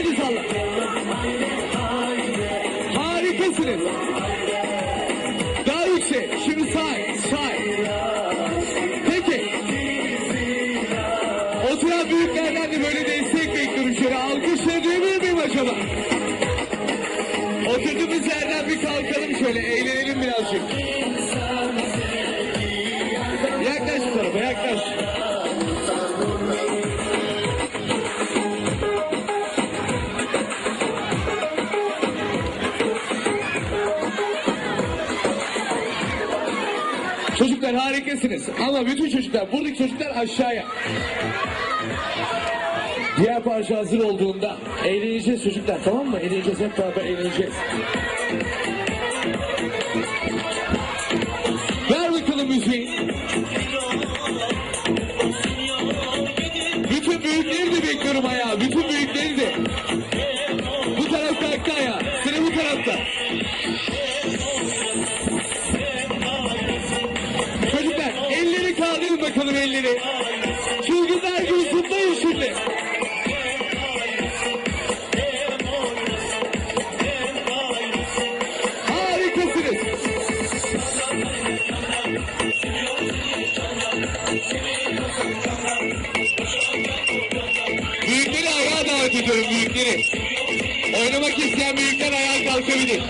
Hadi salla. Harikasınız. Daha yüksek. Şimdi say, say. Peki. Oturan büyüklerden de böyle destek bekliyorum. Şöyle alkışla duyabilir miyim acaba? Oturduğumuz yerden bir kalkalım şöyle. Eğlenelim Çocuklar harikasınız. Ama bütün çocuklar, buradaki çocuklar aşağıya. Diğer parça hazır olduğunda eğleneceğiz çocuklar tamam mı? Eğleneceğiz hep beraber eğleneceğiz. Elleri. Çılgınlar gibi zıplayın şimdi. Harikasınız. Büyükleri ayağa davet ediyorum büyükleri. Oynamak isteyen büyükler ayağa kalkabilir.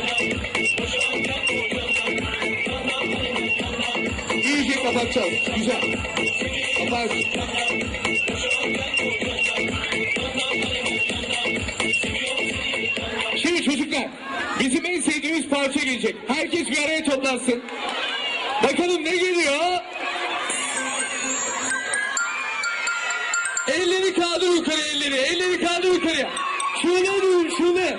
İyice kapatacağız. Güzel. Kapat. Şimdi çocuklar bizim en sevdiğimiz parça gelecek. Herkes bir araya toplansın. Bakalım ne geliyor? Elleri kaldır yukarı elleri. Elleri kaldır yukarıya. Şöyle duyun şöyle.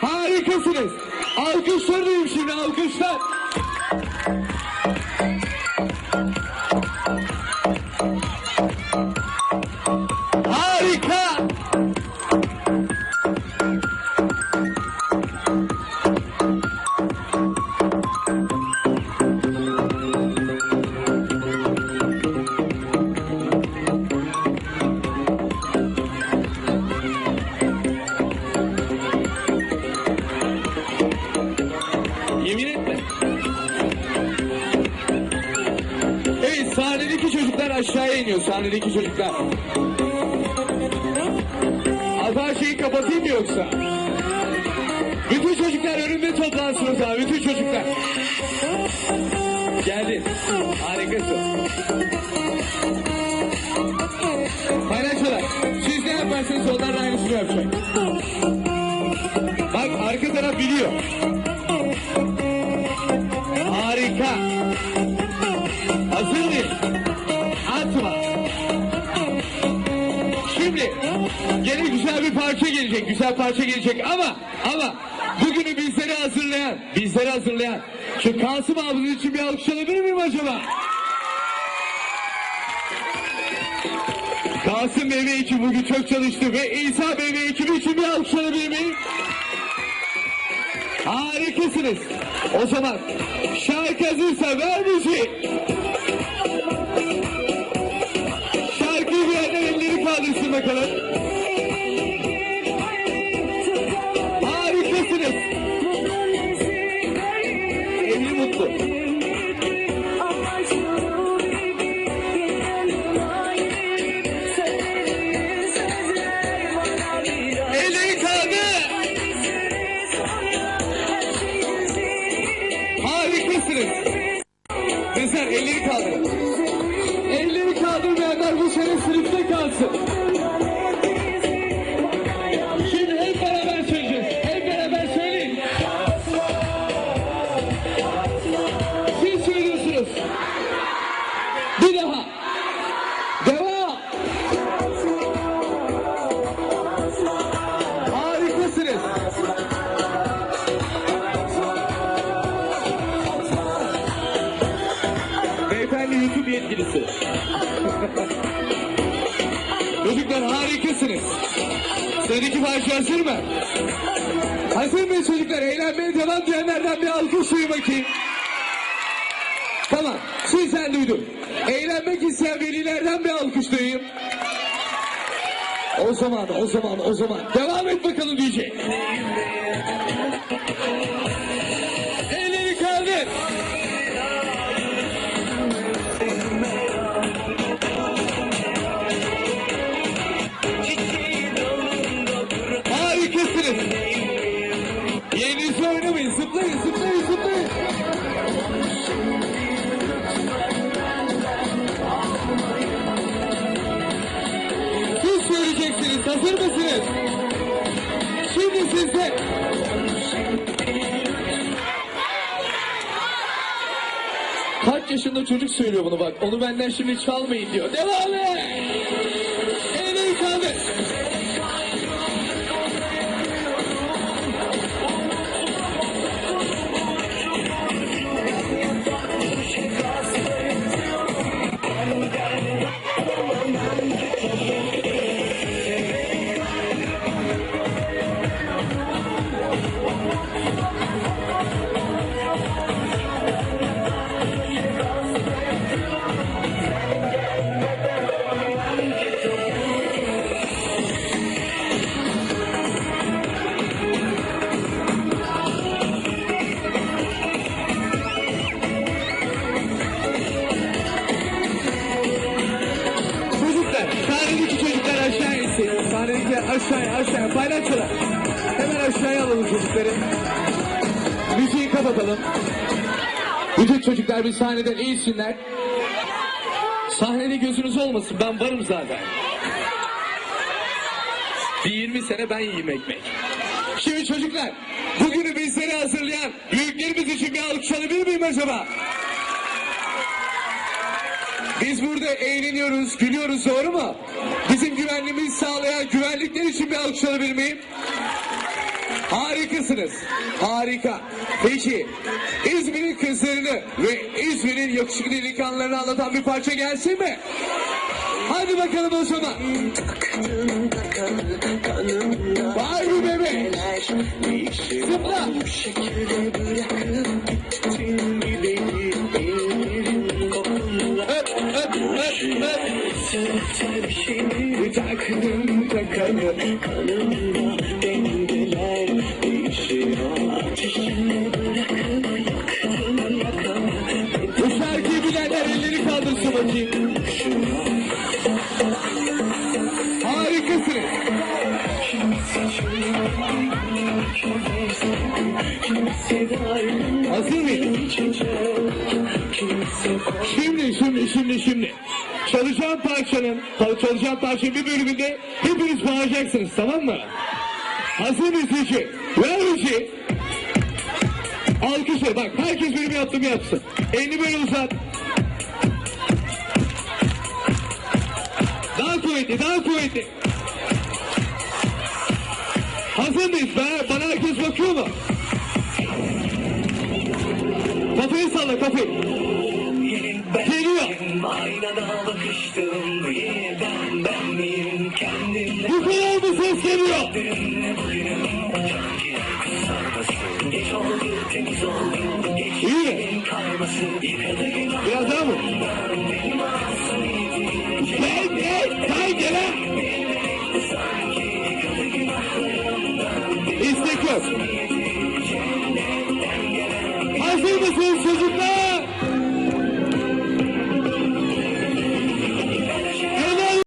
Harikasınız. Alkışlar duyun şimdi alkışlar. İniyor sahnedeki çocuklar. Alper şeyi kapatayım mı yoksa? Bütün çocuklar önümde toplansın o zaman bütün çocuklar. Geldin. Harikasın. Paylaşıyorlar. Siz ne yaparsanız onlar da aynısını yapacak. Bak arka taraf biliyor. Parça gelecek. Güzel parça gelecek ama ama bugünü bizlere hazırlayan, bizlere hazırlayan şu Kasım abimiz için bir alkış alabilir miyim acaba? Kasım Bey ve ekibi bugün çok çalıştı ve İsa Bey ve ekibi için bir alkış alabilir miyim? Harikasınız. O zaman şarkı hazırsa ver müziği. Şarkıyı yerden elleri kaldırsın bakalım. Kalsın. Şimdi hep beraber söyleyeceğiz. Hep. Siz söylüyorsunuz. Bir daha. Devam. Harikasınız. Beyefendi YouTube yetkilisi. Çocuklar harikasınız. Sıradaki parça hazır mı? Hazır mıyız çocuklar? Eğlenmeye devam diyenlerden bir alkış duyun bakayım. Tamam. Sizden duydum. Eğlenmek isteyen velilerden bir alkış duyayım. O zaman, o zaman, o zaman. Devam et bakalım DJ. Oynamayın. Zıplayın, zıplayın, zıplayın. Siz söyleyeceksiniz. Hazır mısınız? Şimdi sizde. Kaç yaşında çocuk söylüyor bunu bak. Onu benden şimdi çalmayın diyor. Devam et. Aşağıya, aşağıya. Paylaşıyorlar. Hemen aşağıya alalım çocukları. Müziği kapatalım. Bütün çocuklar bir sahneden insinler. Sahnede gözünüz olmasın. Ben varım zaten. Bir 20 sene ben yiyeyim ekmek. Şimdi çocuklar, bugünü bizlere hazırlayan büyüklerimiz için bir alkış alabilir miyim acaba? Biz burada eğleniyoruz, gülüyoruz doğru mu? Bizim güvenliğimizi sağlayan güvenlikler için bir alkış alabilir miyim? Harikasınız. Harika. Peki İzmir'in kızlarını ve İzmir'in yakışıklı delikanlılarını anlatan bir parça gelsin mi? Hadi bakalım o zaman. Barbie bebe. Zıpla. Bir takalım takalım. Bu şarkıyı bilenler elleri kaldırsın bakayım. Harikasınız. Hazır mıyız? Şimdi, şimdi, şimdi, şimdi. Çalacağım parçanın, çalacağım parçanın bir bölümünde hepiniz bağıracaksınız tamam mı? Hazır Rişi? Ver Rişi. Alkışlar bak herkes benim yaptığımı yapsın. Elini böyle uzat. Daha kuvvetli, daha kuvvetli. Hazır mıyız? Bana, bana herkes bakıyor mu? Kafayı salla kafayı. Geliyor. Aynada bakıştım yeniden ben miyim kendim Bu kadar mı ses geliyor? Geç oldu temiz oldu geç İyi yıkadı günah Biraz daha mı? Gel gel gel gel ha. İstek yok.